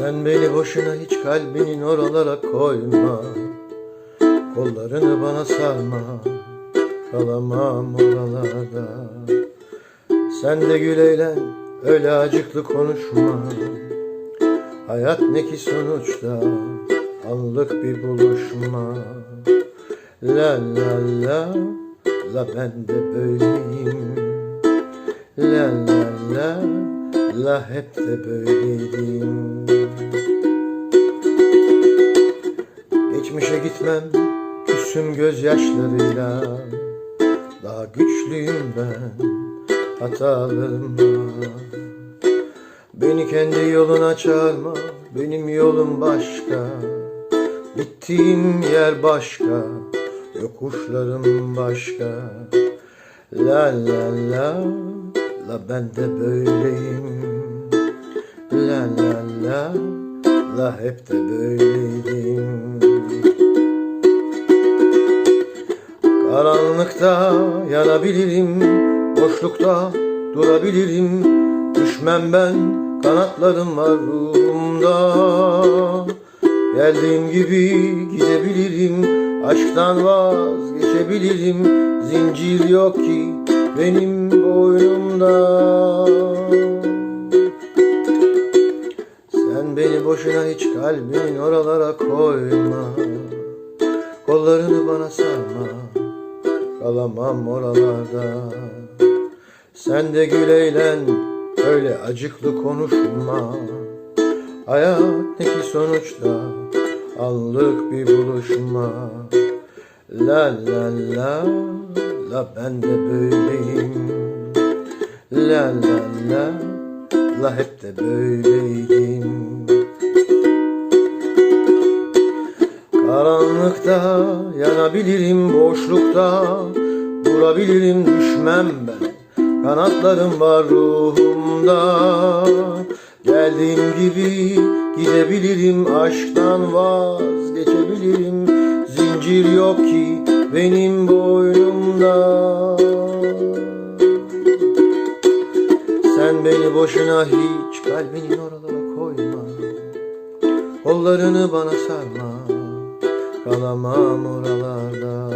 Sen beni boşuna hiç kalbinin oralara koyma. Kollarını bana sarma. Kalamam oralarda. Sen de gül eğlen Öyle acıklı konuşma. Hayat ne ki sonuçta Anlık bir buluşma. La la la La ben de böyleyim. La la la La hep de böyleydim Geçmişe gitmem Küsüm gözyaşlarıyla. Daha güçlüyüm ben Hatalarımla. Beni kendi yoluna çağırma Benim yolum başka. Gittiğim yer başka Yokuşlarım başka. La la la La ben de böyleyim. La la la La hep de böyleydim Karanlıkta yanabilirim Boşlukta durabilirim. Düşmem ben kanatlarım var ruhumda. Geldiğim gibi gidebilirim Aşktan vazgeçebilirim. Zincir yok ki benim boynumda. Sen beni boşuna hiç kalbinin oralara koyma. Kollarını bana sarma Kalamam oralarda. Sen de gül eğlen Öyle acıklı konuşma. Hayat ne ki sonuçta Anlık bir buluşma. La la la La ben de böyleyim. La la la La hep de böyleydim Karanlıkta yanabilirim boşlukta Durabilirim düşmem ben. Kanatlarım var ruhumda. Geldiğim gibi gidebilirim Aşktan vazgeçebilirim. Zincir yok ki benim boynumda. Sen beni boşuna hiç kalbinin oralara koyma. Kollarını bana sarma. Kalamam oralarda